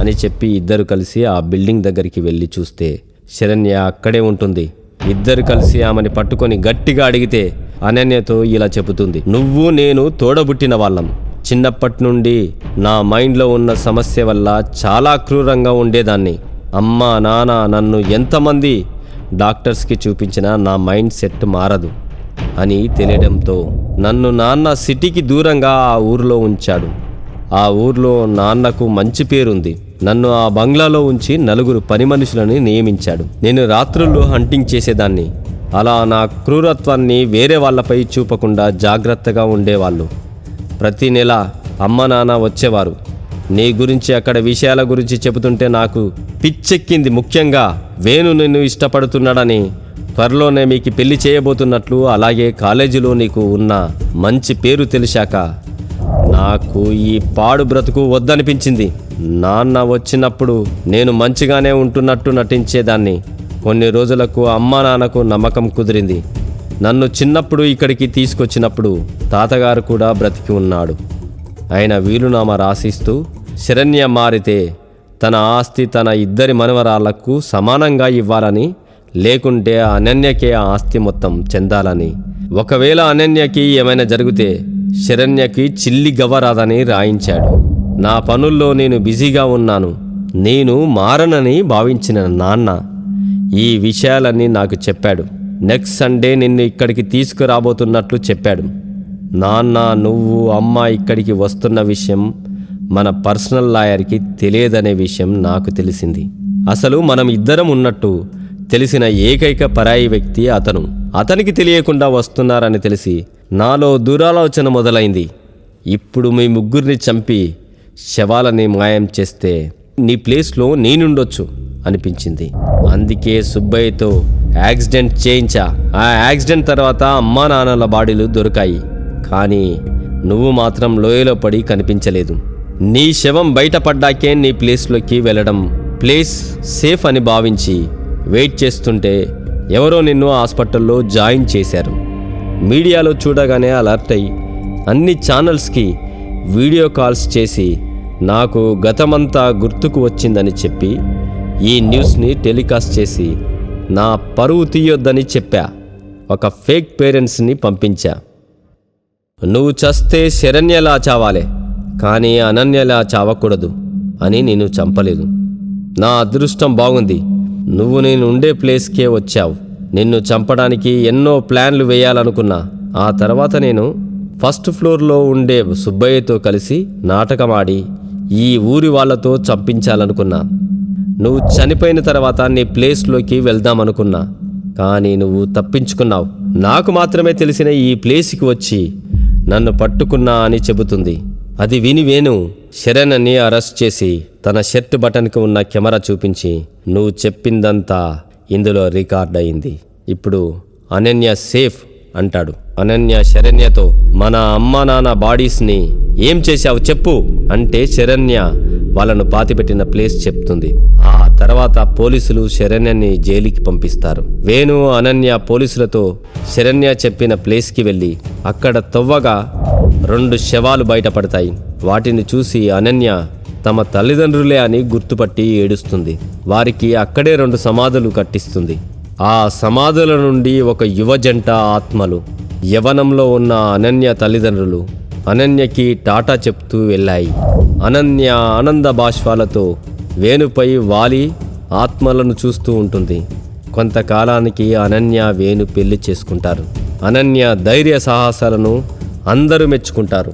అని చెప్పి ఇద్దరు కలిసి ఆ బిల్డింగ్ దగ్గరికి వెళ్ళి చూస్తే శరణ్య అక్కడే ఉంటుంది. ఇద్దరు కలిసి ఆమెని పట్టుకొని గట్టిగా అడిగితే అనన్యతో ఇలా చెబుతుంది నువ్వు నేను తోడబుట్టిన వాళ్ళం. చిన్నప్పటి నుండి నా మైండ్లో ఉన్న సమస్య వల్ల చాలా క్రూరంగా ఉండేదాన్ని. అమ్మ నాన్న నన్ను ఎంతమంది డాక్టర్స్కి చూపించినా నా మైండ్ సెట్ మారదు అని తెలియడంతో నన్ను నాన్న సిటీకి దూరంగా ఆ ఊరిలో ఉంచాడు. ఆ ఊర్లో నాన్నకు మంచి పేరుంది. నన్ను ఆ బంగ్లాలో ఉంచి నలుగురు పని మనుషులని నియమించాడు. నేను రాత్రుల్లో హంటింగ్ చేసేదాన్ని. అలా నా క్రూరత్వాన్ని వేరే వాళ్ళపై చూపకుండా జాగ్రత్తగా ఉండేవాళ్ళు. ప్రతి నెల అమ్మ నాన్న వచ్చేవారు. నీ గురించి అక్కడ విషయాల గురించి చెబుతుంటే నాకు పిచ్చెక్కింది ముఖ్యంగా వేణు నిన్ను ఇష్టపడుతున్నాడని. త్వరలోనే మీకు పెళ్ళి చేయబోతున్నట్లు అలాగే కాలేజీలో నీకు ఉన్న మంచి పేరు తెలిసాక నాకు ఈ పాడు బ్రతుకు వద్దనిపించింది. నాన్న వచ్చినప్పుడు నేను మంచిగానే ఉంటున్నట్టు నటించేదాన్ని. కొన్ని రోజులకు అమ్మా నాన్నకు నమ్మకం కుదిరింది. నన్ను చిన్నప్పుడు ఇక్కడికి తీసుకొచ్చినప్పుడు తాతగారు కూడా బ్రతికి ఉన్నాడు. ఆయన వీలునామా రాసిస్తూ శరణ్య మారితే తన ఆస్తి తన ఇద్దరి మనవరాళ్ళకు సమానంగా ఇవ్వాలని లేకుంటే అనన్యకే ఆ ఆస్తి మొత్తం చెందాలని. ఒకవేళ అనన్యకి ఏమైనా జరిగితే శరణ్యకి చిల్లి గవ్వరాదని రాయించాడు. నా పనుల్లో నేను బిజీగా ఉన్నాను. నేను మారనని భావించిన నాన్న ఈ విషయాలన్నీ నాకు చెప్పాడు. నెక్స్ట్ సండే నిన్ను ఇక్కడికి తీసుకురాబోతున్నట్లు చెప్పాడు. నాన్న నువ్వు అమ్మ ఇక్కడికి వస్తున్న విషయం మన పర్సనల్ లాయర్కి తెలియదనే విషయం నాకు తెలిసింది. అసలు మనం ఇద్దరం ఉన్నట్టు తెలిసిన ఏకైక పరాయి వ్యక్తి అతను. అతనికి తెలియకుండా వస్తున్నారని తెలిసి నాలో దురాలోచన మొదలైంది. ఇప్పుడు మీ ముగ్గురిని చంపి శవాలని మాయం చేస్తే నీ ప్లేస్లో నేనుండొచ్చు అనిపించింది. అందుకే సుబ్బయ్యతో యాక్సిడెంట్ చేయించా. ఆ యాక్సిడెంట్ తర్వాత అమ్మా నాన్నల బాడీలు దొరికాయి. కానీ నువ్వు మాత్రం లోయలో పడి కనిపించలేదు. నీ శవం బయటపడ్డాకే నీ ప్లేస్లోకి వెళ్ళడం ప్లేస్ సేఫ్ అని భావించి వెయిట్ చేస్తుంటే ఎవరో నిన్ను హాస్పిటల్లో జాయిన్ చేశారు. మీడియాలో చూడగానే అలర్ట్ అయ్యి అన్ని ఛానల్స్కి వీడియో కాల్స్ చేసి నాకు గతమంతా గుర్తుకు వచ్చిందని చెప్పి ఈ న్యూస్ని టెలికాస్ట్ చేసి నా పరువు తీయొద్దని చెప్పా. ఒక ఫేక్ పేరెంట్స్ని పంపించా. నువ్వు చస్తే శరణ్యలా చావాలే కానీ అనన్యలా చావకూడదు అని నేను చంపలేదు. నా అదృష్టం బాగుంది. నువ్వు నేను ఉండే ప్లేస్కే వచ్చావు. నిన్ను చంపడానికి ఎన్నో ప్లాన్లు వేయాలనుకున్నా. ఆ తర్వాత నేను ఫస్ట్ ఫ్లోర్లో ఉండే సుబ్బయ్యతో కలిసి నాటకమాడి ఈ ఊరి వాళ్ళతో చంపించాలనుకున్నా. నువ్వు చనిపోయిన తర్వాత నీ ప్లేస్లోకి వెళ్దామనుకున్నా. కానీ నువ్వు తప్పించుకున్నావు. నాకు మాత్రమే తెలిసిన ఈ ప్లేస్కి వచ్చి నన్ను పట్టుకున్నా అని చెబుతుంది. అది విని వేణు శరణ్ని అరెస్ట్ చేసి తన షర్ట్ బటన్కి ఉన్న కెమెరా చూపించి నువ్వు చెప్పిందంతా ఇందులో రికార్డ్ అయింది. ఇప్పుడు అనన్య సేఫ్ అంటాడు. అనన్య శరణ్యతో మన అమ్మ నాన్న బాడీస్ని ఏం చేశావు చెప్పు అంటే శరణ్య వాళ్ళను పాతిపెట్టిన ప్లేస్ చెప్తుంది. ఆ తర్వాత పోలీసులు శరణ్యని జైలుకి పంపిస్తారు. వేణు అనన్య పోలీసులతో శరణ్య చెప్పిన ప్లేస్కి వెళ్ళి అక్కడ తవ్వగా రెండు శవాలు బయటపడతాయి. వాటిని చూసి అనన్య తమ తల్లిదండ్రులే అని గుర్తుపట్టి ఏడుస్తుంది. వారికి అక్కడే రెండు సమాధులు కట్టిస్తుంది. ఆ సమాధుల నుండి ఒక యువ జంట ఆత్మలు యవనంలో ఉన్న అనన్య తల్లిదండ్రులు అనన్యకి టాటా చెప్తూ వెళ్ళాయి. అనన్య ఆనంద బాష్పాలతో వేణుపై వాలి ఆత్మలను చూస్తూ ఉంటుంది. కొంతకాలానికి అనన్య వేణు పెళ్ళి చేసుకుంటారు. అనన్య ధైర్య సాహసాలను అందరూ మెచ్చుకుంటారు.